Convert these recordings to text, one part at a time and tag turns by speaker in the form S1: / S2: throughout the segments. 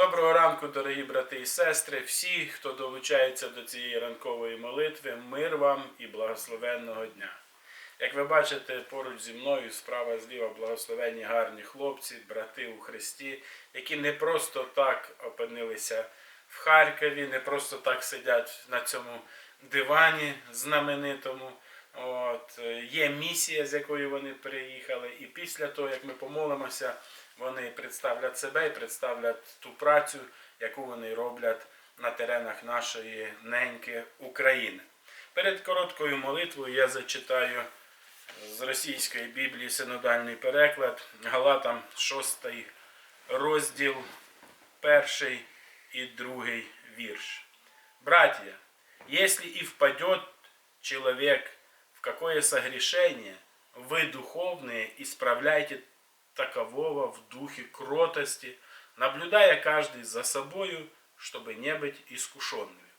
S1: Доброго ранку, дорогі брати і сестри, всі, хто долучається до цієї ранкової молитви, мир вам і благословенного дня. Як ви бачите, поруч зі мною, справа зліва, благословенні гарні хлопці, брати у Христі, які не просто так опинилися в Харкові, не просто так сидять на цьому дивані знаменитому. От, е, є місія, з якою вони приїхали, і після того, як ми помолимося, вони представлять себе і представлять ту працю, яку вони роблять на теренах нашої неньки України. Перед короткою молитвою я зачитаю з російської Біблії синодальний переклад Галатам 6 розділ, перший і другий вірш. Братья, если и впадет человек в какое согрешение, вы духовные исправляйте такового в духе кротости, наблюдая каждый за собою, чтобы не быть искушенными.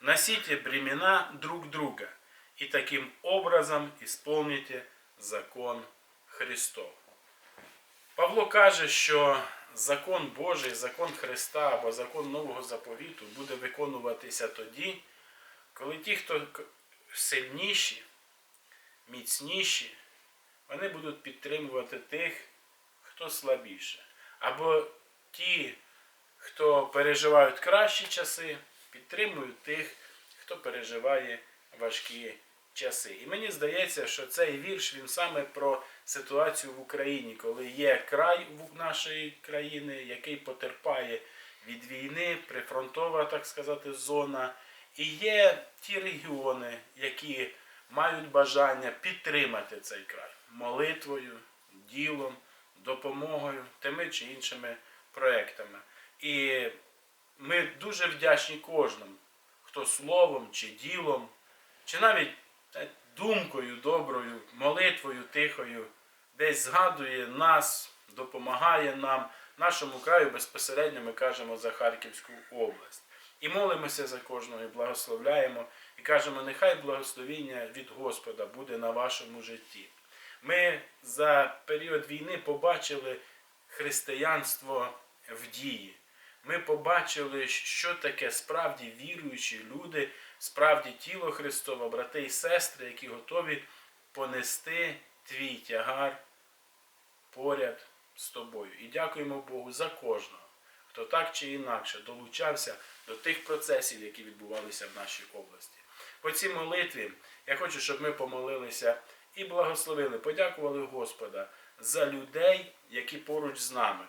S1: Носите бремена друг друга и таким образом исполните закон Христов. Павло каже, що закон Божий, закон Христа або закон Нового заповіту буде виконуватися тоді, коли ті, хто к- сильніші, міцніші, вони будуть підтримувати тих, хто слабіше. Або ті, хто переживають кращі часи, підтримують тих, хто переживає важкі часи. І мені здається, що цей вірш він саме про ситуацію в Україні, коли є край нашої країни, який потерпає від війни, прифронтова, так сказати, зона. І є ті регіони, які мають бажання підтримати цей край молитвою, ділом, допомогою, тими чи іншими проектами. І ми дуже вдячні кожному, хто словом чи ділом, чи навіть думкою доброю, молитвою тихою, десь згадує нас, допомагає нам, нашому краю безпосередньо ми кажемо за Харківську область. І молимося за кожного, і благословляємо, і кажемо, нехай благословіння від Господа буде на вашому житті. Ми за період війни побачили християнство в дії. Ми побачили, що таке справді віруючі люди, справді тіло Христове, брати і сестри, які готові понести твій тягар поряд з тобою. І дякуємо Богу за кожного, хто так чи інакше долучався до тих процесів, які відбувалися в нашій області. По цій молитві я хочу, щоб ми помолилися і благословили, подякували Господа за людей, які поруч з нами,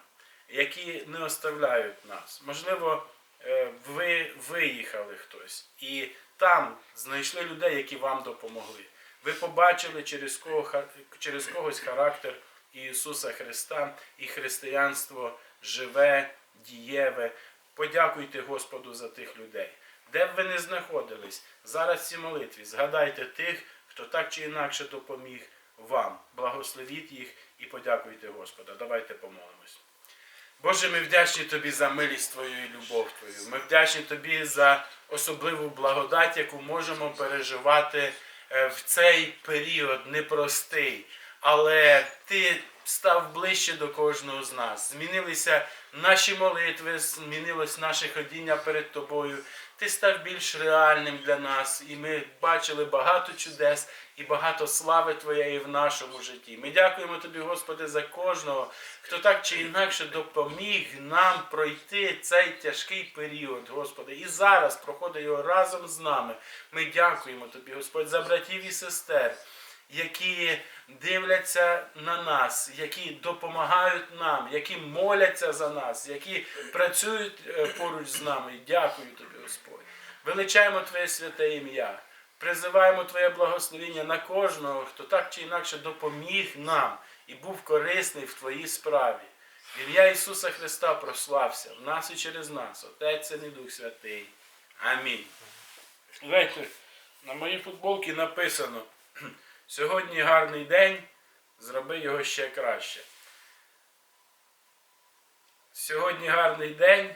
S1: які не оставляють нас. Можливо, е, ви виїхали хтось і там знайшли людей, які вам допомогли. Ви побачили через, кого, через когось характер Ісуса Христа і християнство живе, дієве. Подякуйте Господу за тих людей. Де б ви не знаходились, зараз в цій молитві згадайте тих, хто так чи інакше допоміг вам. Благословіть їх і подякуйте Господа. Давайте помолимось. Боже, ми вдячні Тобі за милість Твою і любов Твою. Ми вдячні Тобі за особливу благодать, яку можемо переживати е, в цей період непростий. Але Ти став ближче до кожного з нас. Змінилися наші молитви, змінилось наше ходіння перед Тобою. Ти став більш реальним для нас, і ми бачили багато чудес і багато слави Твоєї в нашому житті. Ми дякуємо Тобі, Господи, за кожного, хто так чи інакше допоміг нам пройти цей тяжкий період, Господи. І зараз проходить його разом з нами. Ми дякуємо Тобі, Господь, за братів і сестер які дивляться на нас, які допомагають нам, які моляться за нас, які працюють е, поруч з нами. Дякую тобі, Господь. Величаємо Твоє святе ім'я. Призиваємо Твоє благословіння на кожного, хто так чи інакше допоміг нам і був корисний в Твоїй справі. Ім'я Ісуса Христа прослався в нас і через нас, Отець і Дух Святий. Амінь. Знаєте, на моїй футболці написано: сьогодні гарний день, зроби його ще краще. Сьогодні гарний день,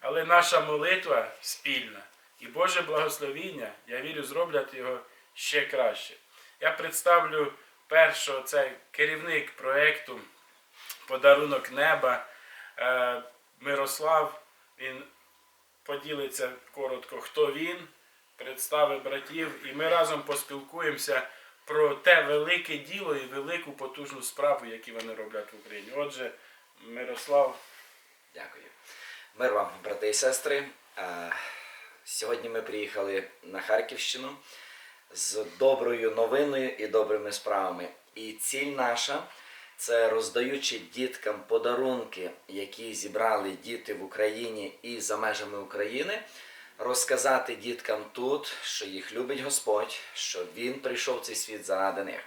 S1: але наша молитва спільна. І Боже благословіння, я вірю, зроблять його ще краще. Я представлю першого, це керівник проєкту Подарунок неба е, Мирослав Він поділиться коротко, хто він, представить братів, і ми разом поспілкуємося про те велике діло і велику потужну справу, які вони роблять в Україні. Отже, Мирослав,
S2: Дякую. Мир вам, брати і сестри. Е, Сьогодні ми приїхали на Харківщину з доброю новиною і добрими справами. І ціль наша це роздаючи діткам подарунки, які зібрали діти в Україні і за межами України, розказати діткам тут, що їх любить Господь, що Він прийшов в цей світ заради них.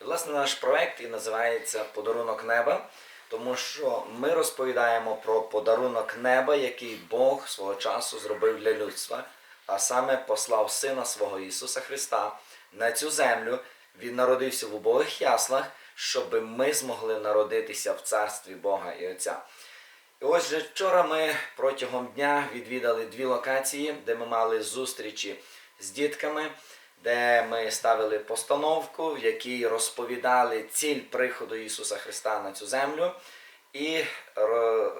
S2: І, власне, наш проект і називається Подарунок неба, тому що ми розповідаємо про подарунок неба, який Бог свого часу зробив для людства, а саме послав Сина свого Ісуса Христа на цю землю. Він народився в убогих яслах, щоб ми змогли народитися в царстві Бога і Отця. І отже, вчора ми протягом дня відвідали дві локації, де ми мали зустрічі з дітками, де ми ставили постановку, в якій розповідали ціль приходу Ісуса Христа на цю землю. І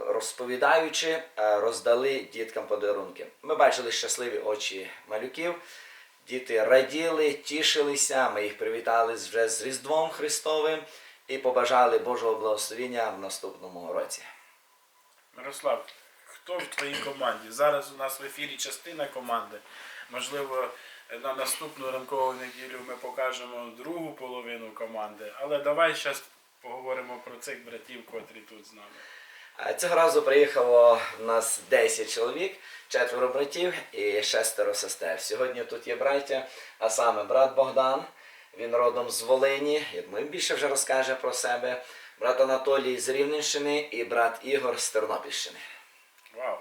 S2: розповідаючи, е, роздали діткам подарунки. Ми бачили щасливі очі малюків. Діти раділи, тішилися. Ми їх привітали вже з Різдвом Христовим і побажали Божого благословення в наступному році.
S1: Мирослав, хто в твоїй команді? Зараз у нас в ефірі частина команди. Можливо, на наступну ранкову неділю ми покажемо другу половину команди. Але давай зараз поговоримо про цих братів, котрі тут з нами.
S2: Цього разу приїхало в нас 10 чоловік, четверо братів і шестеро сестер. Сьогодні тут є браття, а саме брат Богдан, він родом з Волині. Я думаю, більше вже розкаже про себе. Брат Анатолій з Рівненщини і брат Ігор з Тернопільщини.
S1: Вау!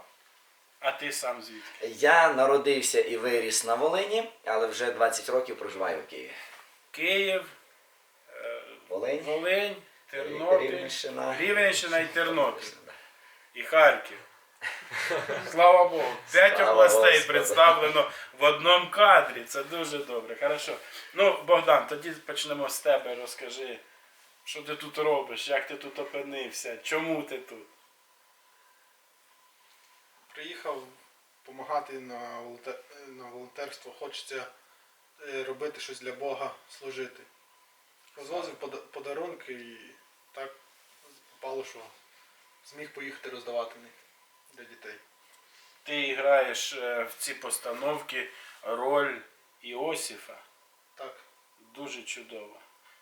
S1: А ти сам звідки?
S2: Я народився і виріс на Волині, але вже 20 років проживаю в Києві.
S1: Київ, е,
S2: Волинь,
S1: Волинь, Тернопіль,
S2: Рівненщина.
S1: Рівненщина і Тернопіль. І Харків. Слава Богу. П'ять областей представлено в одному кадрі. Це дуже добре. Хорошо. Ну, Богдан, тоді почнемо з тебе. Розкажи, що ти тут робиш, як ти тут опинився, чому ти тут?
S3: Приїхав допомагати на, на волонтерство, хочеться е, робити щось для Бога, служити. Розвозив пода- подарунки і так попало, що зміг поїхати роздавати них для дітей.
S1: Ти граєш е, в ці постановки роль Іосифа.
S3: Так,
S1: Дуже чудово.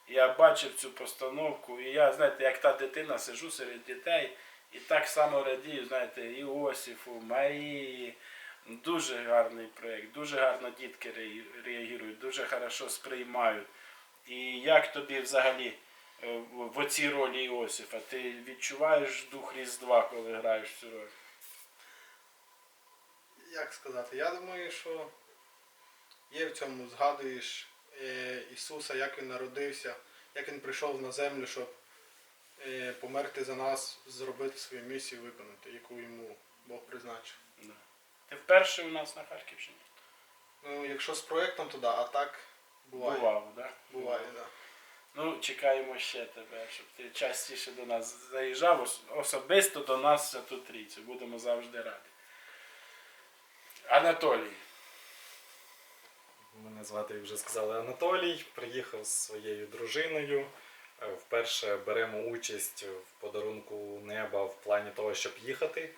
S1: Я бачив цю постановку, і я, знаєте, як та дитина, сижу серед дітей і так само радію, знаєте, Іосифу, Марії. Дуже гарний проєкт, дуже гарно дітки реагують, дуже хорошо сприймають. І як тобі взагалі е, в оцій ролі Іосифа? Ти відчуваєш дух Різдва, коли граєш цю роль?
S3: як сказати, я думаю, що є в цьому, згадуєш Ісуса, як Він народився, як Він прийшов на землю, щоб е, померти за нас, зробити свою місію, виконати, яку йому Бог призначив.
S1: Ти вперше у нас на Харківщині?
S3: Ну, якщо з проєктом, то да, а так буває.
S1: Бував, так? Да?
S3: Буває, да.
S1: Ну, чекаємо ще тебе, щоб ти частіше до нас заїжджав, особисто до нас в Святу Трійцю. Будемо завжди раді. Анатолій,
S4: Мене звати, як вже сказали, Анатолій. Приїхав з своєю дружиною. Е, Вперше беремо участь в подарунку неба в плані того, щоб їхати.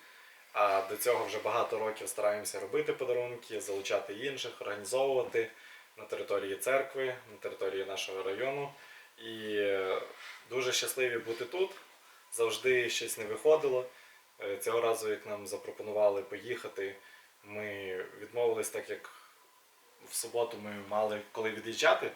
S4: А до цього вже багато років стараємося робити подарунки, залучати інших, організовувати на території церкви, на території нашого району. І е, дуже щасливі бути тут. Завжди щось не виходило. Е, Цього разу, як нам запропонували поїхати, ми відмовились, так як в суботу ми мали коли від'їжджати,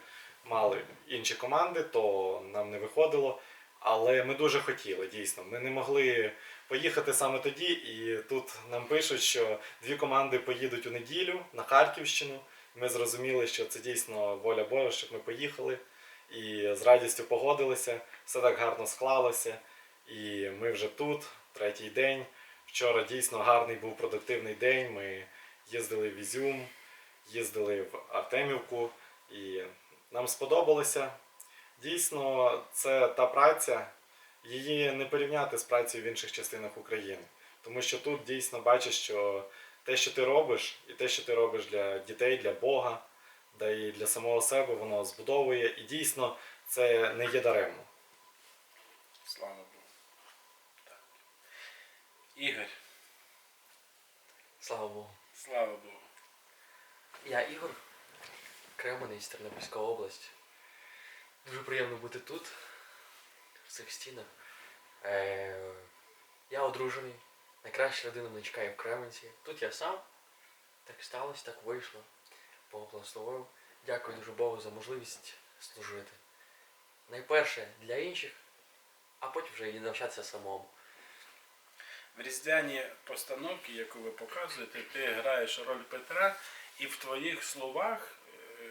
S4: мали інші команди, то нам не виходило. Але ми дуже хотіли, дійсно. Ми не могли поїхати саме тоді, і тут нам пишуть, що дві команди поїдуть у неділю на Харківщину. Ми зрозуміли, що це дійсно воля Божа, щоб ми поїхали. І з радістю погодилися, все так гарно склалося. І ми вже тут, третій день. Вчора дійсно гарний був продуктивний день. Ми їздили в Ізюм, їздили в Артемівку, і нам сподобалося. Дійсно, це та праця, її не порівняти з працею в інших частинах України. Тому що тут дійсно бачиш, що те, що ти робиш, і те, що ти робиш для дітей, для Бога, да і для самого себе, воно збудовує. І дійсно це не є даремно.
S1: Слава Богу. Так. Ігор,
S5: Слава Богу.
S1: слава Богу.
S5: Я Ігор, Кременець, Тернопільська область. Дуже приємно бути тут, в цих стінах. Е, я одружений. Найкраща людина мене чекає в Кременці. Тут я сам. Так сталося, так вийшло. Благословив. Дякую дуже Богу за можливість служити. Найперше для інших, а потім вже і навчатися самому.
S1: В різдвяній постановці, яку ви показуєте, ти граєш роль Петра, і в твоїх словах е,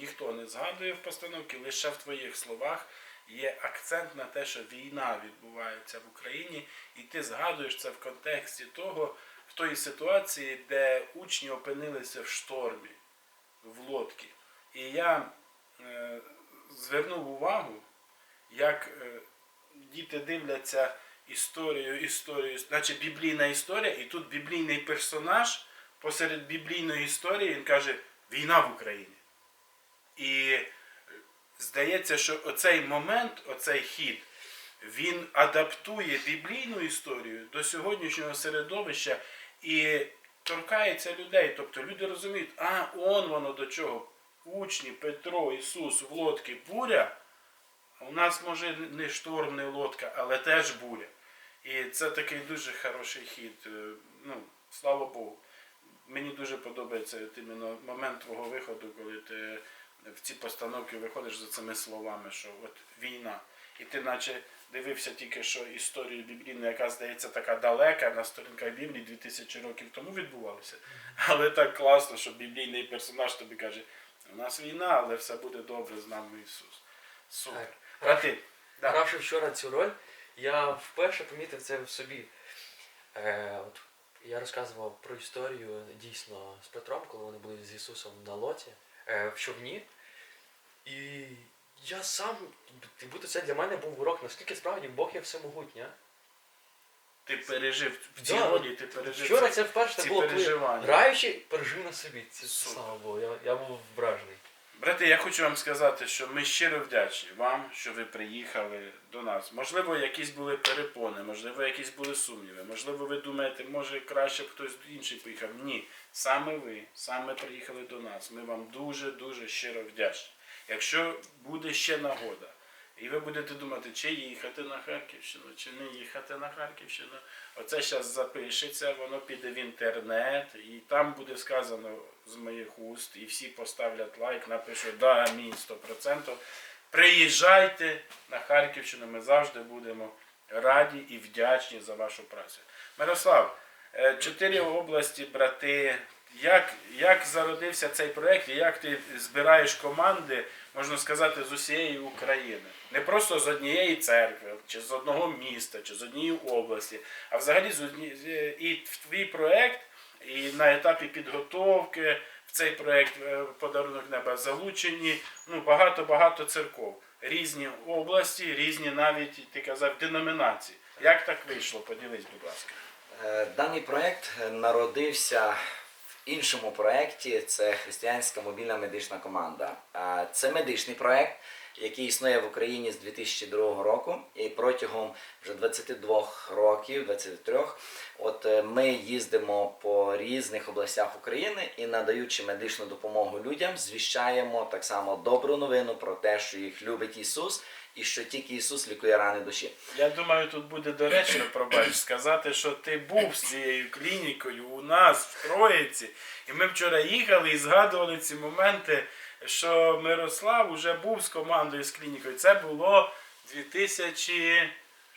S1: ніхто не згадує в постановці, лише в твоїх словах є акцент на те, що війна відбувається в Україні, і ти згадуєш це в контексті того, в тої ситуації, де учні опинилися в штормі, в лодці. І я е, звернув увагу, як е, діти дивляться історію, історію, значить біблійна історія, і тут біблійний персонаж посеред біблійної історії він каже війна в Україні. І е, здається, що оцей момент, оцей хід, він адаптує біблійну історію до сьогоднішнього середовища і торкається людей. Тобто люди розуміють, а он воно до чого. Учні, Петро, Ісус в лодці буря. У нас може не шторм, не лодка, але теж буря. І це такий дуже хороший хід. Е, Ну, слава Богу. Мені дуже подобається от іменно момент твого виходу, коли ти в ці постановки виходиш за цими словами, що от війна. І ти наче дивився тільки що історію біблійну, яка здається така далека на сторінках Біблії 2000 років тому відбувалася. Але так класно, що біблійний персонаж тобі каже, у нас війна, але все буде добре з нами Ісус. Супер. Брати.
S5: Гравши вчора цю роль, я вперше помітив це в собі. Е, от, я розказував про історію дійсно з Петром, коли вони були з Ісусом на лоті е, в човні. І я сам, будто це для мене був урок, наскільки справді Бог є всемогутній. а?
S1: ти пережив в цій
S5: Да,
S1: ти пережив
S5: Вчора
S1: це.
S5: вперше
S1: ці
S5: було,
S1: переживання.
S5: граючи, пережив на собі. Це, слава Богу, я, я був вражений.
S1: Брати, я хочу вам сказати, що ми щиро вдячні вам, що ви приїхали до нас. Можливо, якісь були перепони, можливо, якісь були сумніви. Можливо, ви думаєте, може краще б хтось інший поїхав. Ні, саме ви, саме приїхали до нас. Ми вам дуже дуже щиро вдячні. Якщо буде ще нагода, і ви будете думати, чи їхати на Харківщину, чи не їхати на Харківщину. Оце зараз запишеться, воно піде в інтернет, і там буде сказано з моїх уст, і всі поставлять лайк, напишуть да, амінь 100%. Приїжджайте на Харківщину, ми завжди будемо раді і вдячні за вашу працю. Мирослав, е, чотири області, брати. Як, як зародився цей проект і як ти збираєш команди, можна сказати, з усієї України? Не просто з однієї церкви, чи з одного міста, чи з однієї області, а взагалі з одні... і в твій проект, і на етапі підготовки в цей проект е, подарунок неба залучені ну, багато-багато церков. Різні області, різні навіть, ти казав, деномінації. Як так вийшло? Поділись, будь ласка.
S2: Е, Даний проект е, народився іншому проєкті. Це християнська мобільна медична команда. Це медичний проєкт, який існує в Україні з 2002 року. І протягом вже 22 років, 23, от е, ми їздимо по різних областях України і надаючи медичну допомогу людям, звіщаємо так само добру новину про те, що їх любить Ісус і що тільки Ісус лікує рани душі.
S1: Я думаю, тут буде доречно, пробач, сказати, що ти був з цією клінікою у нас в Троїці. І ми вчора їхали і згадували ці моменти, що Мирослав уже був з командою з клінікою. Це було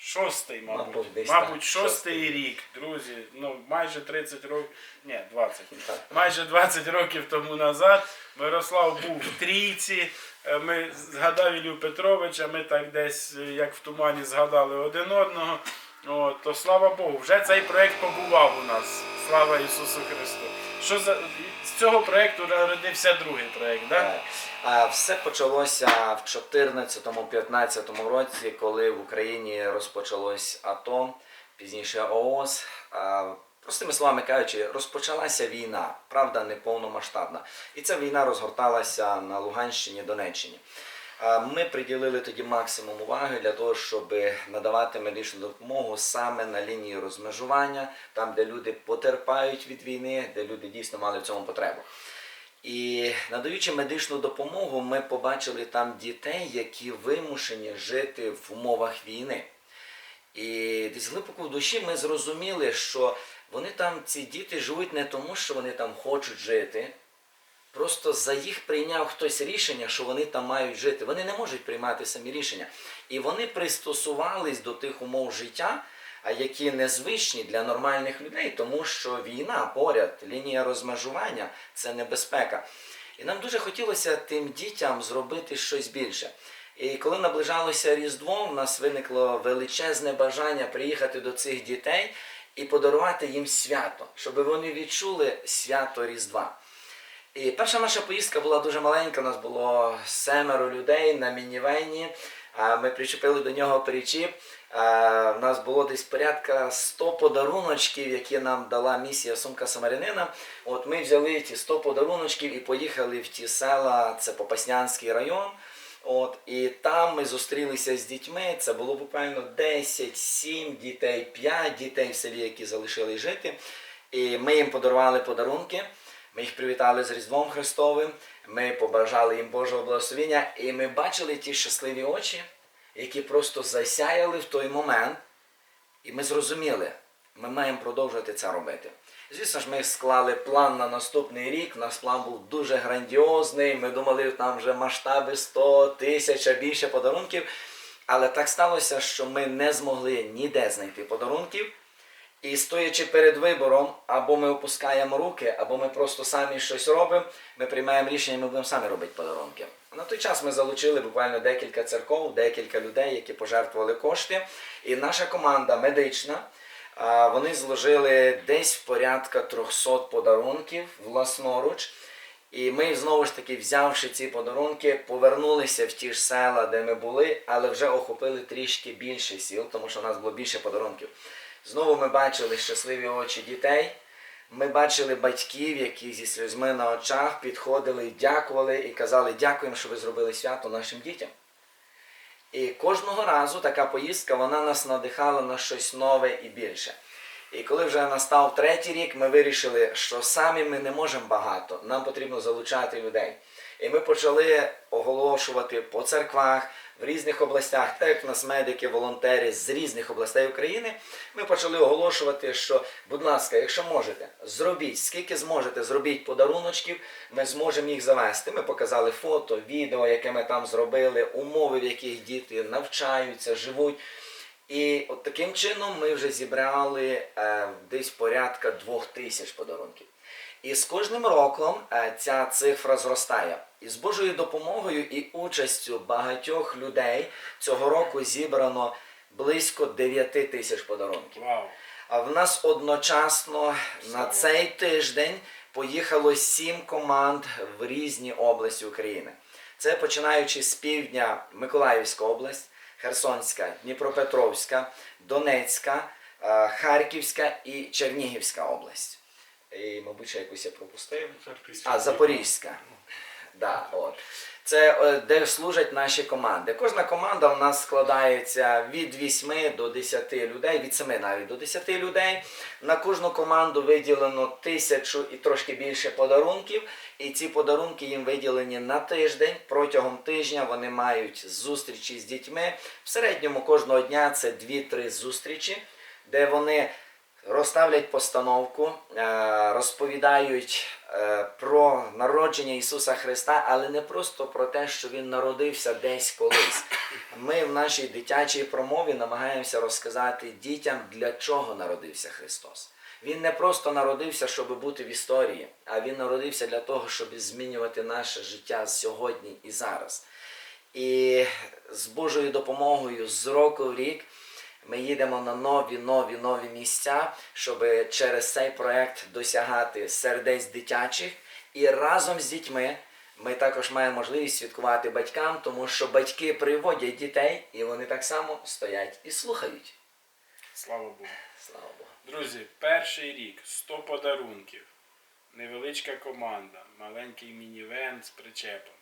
S1: 2006, мабуть.
S2: Мабуть, десь
S1: Мабуть,
S2: так,
S1: шостий
S2: шостий.
S1: рік, друзі. Ну, майже 30 років, ні, 20.
S2: Так.
S1: Майже 20 років тому назад Мирослав був в трійці. Е, Ми згадав Ілю Петровича, ми так десь, е, як в тумані, згадали один одного. От, то слава Богу, вже цей проект побував у нас. Слава Ісусу Христу. Що за з цього проєкту народився другий проєкт, так?
S2: Е, А все почалося в 2014-2015 році, коли в Україні розпочалось АТО, пізніше ООС. Простими словами кажучи, розпочалася війна, правда, не повномасштабна. І ця війна розгорталася на Луганщині, Донеччині. Ми приділили тоді максимум уваги для того, щоб надавати медичну допомогу саме на лінії розмежування, там, де люди потерпають від війни, де люди дійсно мали в цьому потребу. І надаючи медичну допомогу, ми побачили там дітей, які вимушені жити в умовах війни. І десь глибоко в душі ми зрозуміли, що вони там, ці діти, живуть не тому, що вони там хочуть жити. Просто за їх прийняв хтось рішення, що вони там мають жити. Вони не можуть приймати самі рішення. І вони пристосувались до тих умов життя, які незвичні для нормальних людей, тому що війна поряд, лінія розмежування це небезпека. І нам дуже хотілося тим дітям зробити щось більше. І коли наближалося Різдво, в нас виникло величезне бажання приїхати до цих дітей і подарувати їм свято, щоб вони відчули свято Різдва. І перша наша поїздка була дуже маленька, у нас було семеро людей на мінівені. Ми причепили до нього причіп. У нас було десь порядка 100 подаруночків, які нам дала місія Сумка Самарянина. От ми взяли ті 100 подаруночків і поїхали в ті села, це Попаснянський район. От, і там ми зустрілися з дітьми. Це було буквально 10, 7 дітей, 5 дітей в селі, які залишили жити. І ми їм подарували подарунки. Ми їх привітали з Різдвом Христовим. Ми побажали їм Божого благословення, і ми бачили ті щасливі очі, які просто засяяли в той момент. І ми зрозуміли, ми маємо продовжувати це робити. Звісно ж, ми склали план на наступний рік. У нас план був дуже грандіозний. Ми думали, там вже масштаби 100 тисяч, а більше подарунків. Але так сталося, що ми не змогли ніде знайти подарунків. І стоячи перед вибором, або ми опускаємо руки, або ми просто самі щось робимо, ми приймаємо рішення, ми будемо самі робити подарунки. На той час ми залучили буквально декілька церков, декілька людей, які пожертвували кошти. І наша команда медична, вони зложили десь порядка 300 подарунків власноруч. І ми знову ж таки, взявши ці подарунки, повернулися в ті ж села, де ми були, але вже охопили трішки більше сіл, тому що у нас було більше подарунків. Знову ми бачили щасливі очі дітей. Ми бачили батьків, які зі сльозми на очах підходили, дякували і казали, дякуємо, що ви зробили свято нашим дітям. І кожного разу така поїздка вона нас надихала на щось нове і більше. І коли вже настав третій рік, ми вирішили, що самі ми не можемо багато, нам потрібно залучати людей. І ми почали оголошувати по церквах в різних областях, так як в нас медики, волонтери з різних областей України. Ми почали оголошувати, що, будь ласка, якщо можете, зробіть, скільки зможете, зробіть подаруночків, ми зможемо їх завести. Ми показали фото, відео, яке ми там зробили, умови, в яких діти навчаються, живуть. І от таким чином ми вже зібрали е, десь порядка двох тисяч подарунків. І з кожним роком е, ця цифра зростає. І з Божою допомогою і участю багатьох людей цього року зібрано близько 9 тисяч подарунків.
S1: Вау!
S2: А в нас одночасно на цей тиждень поїхало сім команд в різні області України. Це починаючи з півдня Миколаївська область, Херсонська, Дніпропетровська, Донецька, е, Харківська і Чернігівська область. І, мабуть, ще якусь я пропустив. А, Запорізька. Да, от. Це е, де служать наші команди. Кожна команда у нас складається від 8 до 10 людей, від 7 навіть до 10 людей. На кожну команду виділено тисячу і трошки більше подарунків. І ці подарунки їм виділені на тиждень. Протягом тижня вони мають зустрічі з дітьми. В середньому кожного дня це 2-3 зустрічі, де вони розставлять постановку, е, розповідають е, про народження Ісуса Христа, але не просто про те, що Він народився десь колись. Ми в нашій дитячій промові намагаємося розказати дітям, для чого народився Христос. Він не просто народився, щоб бути в історії, а Він народився для того, щоб змінювати наше життя сьогодні і зараз. І з Божою допомогою з року в рік ми їдемо на нові, нові, нові місця, щоб через цей проект досягати сердець дитячих. І разом з дітьми ми також маємо можливість святкувати батькам, тому що батьки приводять дітей, і вони так само стоять і слухають.
S1: Слава Богу.
S2: Слава Богу.
S1: Друзі, перший рік 100 подарунків, невеличка команда, маленький мінівен з причепом.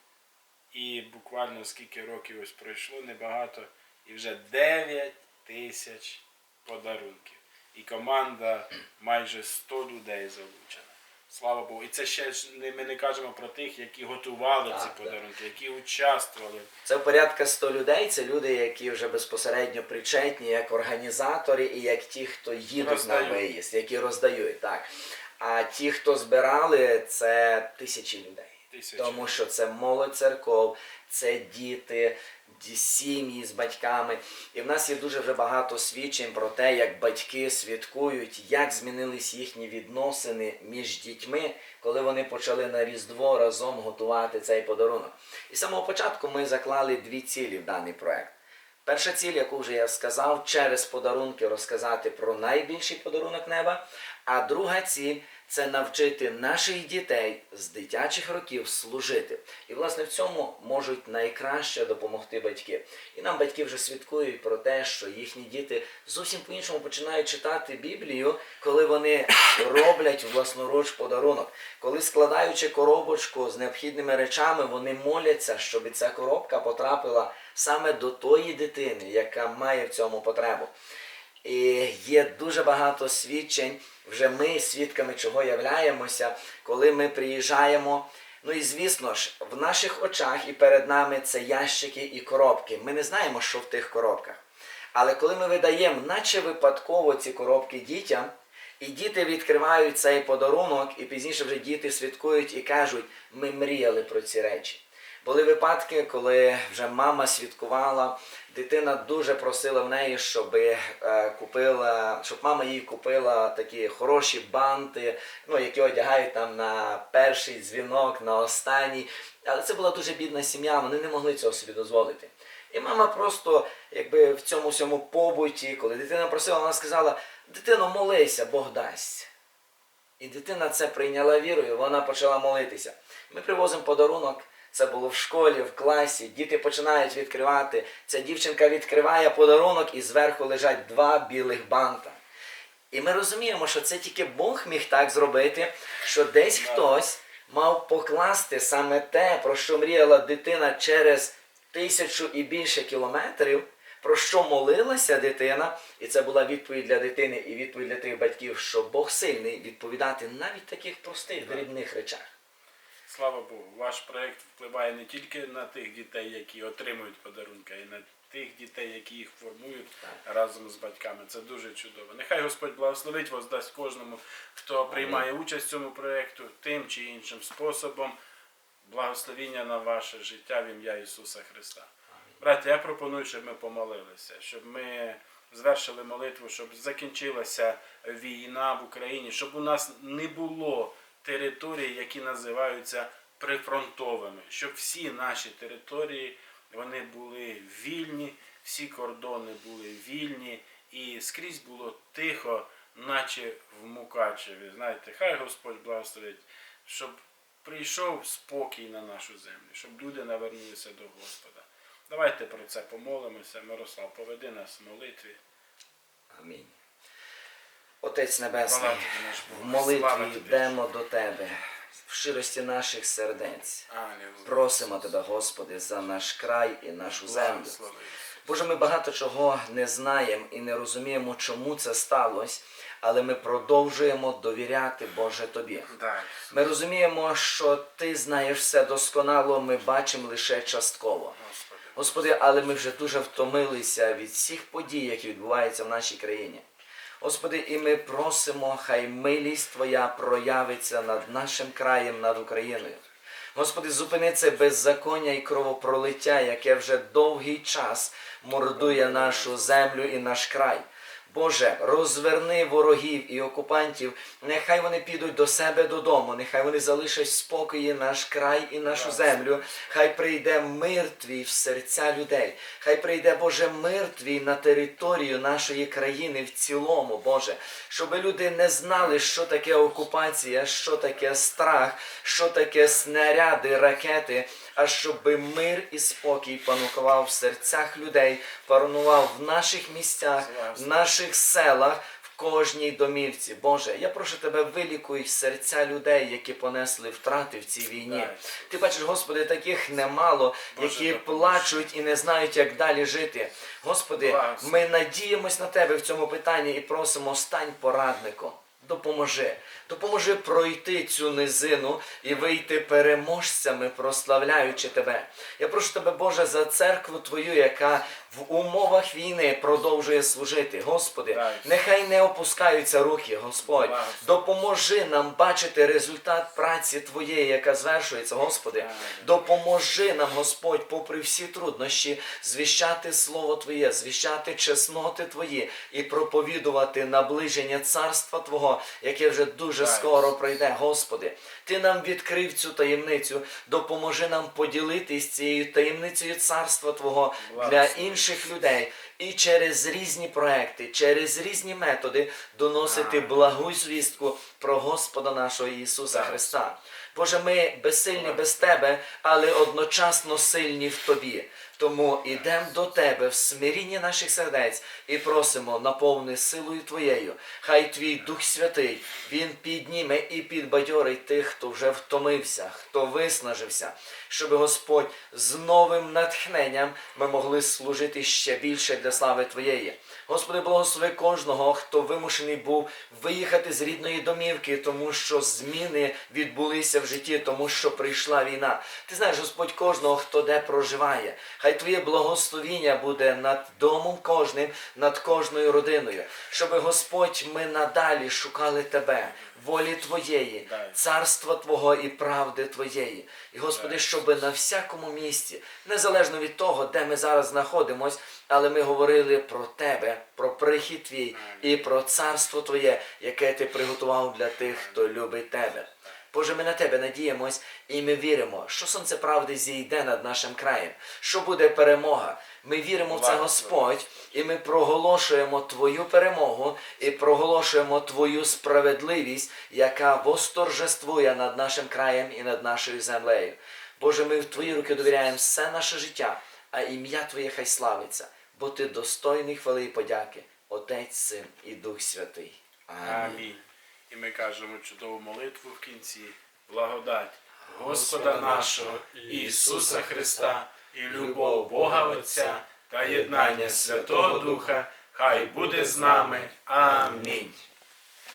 S1: І буквально скільки років ось пройшло, небагато, і вже 9 тисяч подарунків. І команда майже 100 людей залучена. Слава Богу. І це ще ж не, ми не кажемо про тих, які готували
S2: Так,
S1: ці
S2: так.
S1: подарунки, які участвували.
S2: Це порядка 100 людей. Це люди, які вже безпосередньо причетні, як організатори і як ті, хто їдуть
S1: Роздають.
S2: на виїзд, які роздають. Так. А ті, хто збирали, це тисячі людей.
S1: Тисячі.
S2: Тому що це молодь церков, це діти, ді- сім'ї з батьками. І в нас є дуже вже багато свідчень про те, як батьки свідкують, як змінились їхні відносини між дітьми, коли вони почали на Різдво разом готувати цей подарунок. І з самого початку ми заклали дві цілі в даний проект. Перша ціль, яку вже я сказав, через подарунки розказати про найбільший подарунок неба. А друга ціль це навчити наших дітей з дитячих років служити. І, власне, в цьому можуть найкраще допомогти батьки. І нам батьки вже свідкують про те, що їхні діти зовсім по-іншому починають читати Біблію, коли вони роблять власноруч подарунок. Коли складаючи коробочку з необхідними речами, вони моляться, щоб ця коробка потрапила саме до тої дитини, яка має в цьому потребу. І є дуже багато свідчень, вже ми свідками чого являємося, коли ми приїжджаємо. Ну і звісно ж, в наших очах і перед нами це ящики і коробки. Ми не знаємо, що в тих коробках. Але коли ми видаємо, наче випадково ці коробки дітям, і діти відкривають цей подарунок, і пізніше вже діти свідкують і кажуть, ми мріяли про ці речі. Були випадки, коли вже мама свідкувала, дитина дуже просила в неї, щоб е, купила, щоб мама їй купила такі хороші банти, ну, які одягають там на перший дзвінок, на останній. Але це була дуже бідна сім'я, вони не могли цього собі дозволити. І мама просто, якби в цьому всьому побуті, коли дитина просила, вона сказала: дитино, молися, Бог дасть. І дитина це прийняла вірою, вона почала молитися. Ми привозимо подарунок. Це було в школі, в класі. Діти починають відкривати. Ця дівчинка відкриває подарунок і зверху лежать два білих банта. І ми розуміємо, що це тільки Бог міг так зробити, що десь хтось мав покласти саме те, про що мріяла дитина через тисячу і більше кілометрів, про що молилася дитина, і це була відповідь для дитини і відповідь для тих батьків, що Бог сильний відповідати навіть таких простих дрібних речах.
S1: Слава Богу, ваш проєкт впливає не тільки на тих дітей, які отримують подарунки, а й на тих дітей, які їх формують разом з батьками. Це дуже чудово. Нехай Господь благословить вас, дасть кожному, хто приймає участь в цьому проєкту, тим чи іншим способом. Благословіння на ваше життя в ім'я Ісуса Христа. Браття, я пропоную, щоб ми помолилися, щоб ми звершили молитву, щоб закінчилася війна в Україні, щоб у нас не було територій, які називаються прифронтовими, щоб всі наші території вони були вільні, всі кордони були вільні і скрізь було тихо, наче в Мукачеві. Знаєте, хай Господь благословить, щоб прийшов спокій на нашу землю, щоб люди навернулися до Господа. Давайте про це помолимося. Мирослав, поведи нас в молитві.
S2: Амінь. Отець Небесний, в молитві йдемо до Тебе в щирості наших сердець. Просимо Тебе, Господи, за наш край і нашу землю. Боже, ми багато чого не знаємо і не розуміємо, чому це сталося, але ми продовжуємо довіряти, Боже, Тобі. Ми розуміємо, що Ти знаєш все досконало, ми бачимо лише частково.
S1: Господи,
S2: але ми вже дуже втомилися від всіх подій, які відбуваються в нашій країні. Господи, і ми просимо, хай милість Твоя проявиться над нашим краєм, над Україною. Господи, зупини це беззаконня і кровопролиття, яке вже довгий час мордує нашу землю і наш край. Боже, розверни ворогів і окупантів, нехай вони підуть до себе додому, нехай вони залишать спокої наш край і нашу землю. Хай прийде мир твій в серця людей. Хай прийде, Боже, мир твій на територію нашої країни в цілому, Боже, щоб люди не знали, що таке окупація, що таке страх, що таке снаряди, ракети. А щоб мир і спокій панукував в серцях людей, панував в наших місцях, в наших селах. в Кожній домівці, Боже, я прошу тебе, вилікуй серця людей, які понесли втрати в цій війні. Ти бачиш, Господи, таких немало,
S1: Боже,
S2: які плачуть і не знають, як далі жити. Господи, ми надіємось на Тебе в цьому питанні і просимо, стань порадником. Допоможи, допоможи пройти цю низину і вийти переможцями, прославляючи тебе. Я прошу тебе, Боже, за церкву Твою, яка в умовах війни продовжує служити. Господи, нехай не опускаються руки, Господь. Допоможи нам бачити результат праці Твоєї, яка звершується, Господи. Допоможи нам, Господь, попри всі труднощі, звіщати Слово Твоє, звіщати чесноти Твої і проповідувати наближення царства Твого, яке вже дуже скоро прийде, Господи. Ти нам відкрив цю таємницю, допоможи нам поділитись цією таємницею царства Твого для інших людей. І через різні проекти, через різні методи доносити благу звістку про Господа нашого Ісуса Христа. Боже, ми безсильні без Тебе, але одночасно сильні в Тобі. Тому йдемо до Тебе в смирінні наших сердець і просимо, наповни силою Твоєю. Хай Твій Дух Святий, Він підніме і підбадьорить тих, хто вже втомився, хто виснажився, щоб Господь з новим натхненням ми могли служити ще більше для слави Твоєї. Господи, благослови кожного, хто вимушений був виїхати з рідної домівки, тому що зміни відбулися в житті, тому що прийшла війна. Ти знаєш, Господь, кожного, хто де проживає. Хай Твоє благословіння буде над домом кожним, над кожною родиною, щоб Господь ми надалі шукали Тебе, волі Твоєї, царства Твого і правди Твоєї. І Господи,
S1: Дай.
S2: щоб на всякому місці, незалежно від того, де ми зараз знаходимось, але ми говорили про Тебе, про прихід Твій і про царство Твоє, яке Ти приготував для тих, хто любить Тебе. Боже, ми на Тебе надіємось і ми віримо, що сонце правди зійде над нашим краєм, що буде перемога. Ми віримо в це, Господь, і ми проголошуємо Твою перемогу і проголошуємо Твою справедливість, яка восторжествує над нашим краєм і над нашою землею. Боже, ми в Твої руки довіряємо все наше життя, а ім'я Твоє хай славиться, бо Ти достойний хвали і подяки, Отець, Син і Дух Святий. Амінь.
S1: Амінь. І ми кажемо чудову молитву в кінці. Благодать Господа нашого Ісуса Христа і любов Бога Отця та єднання Святого Духа. Хай буде з нами.
S2: Амінь.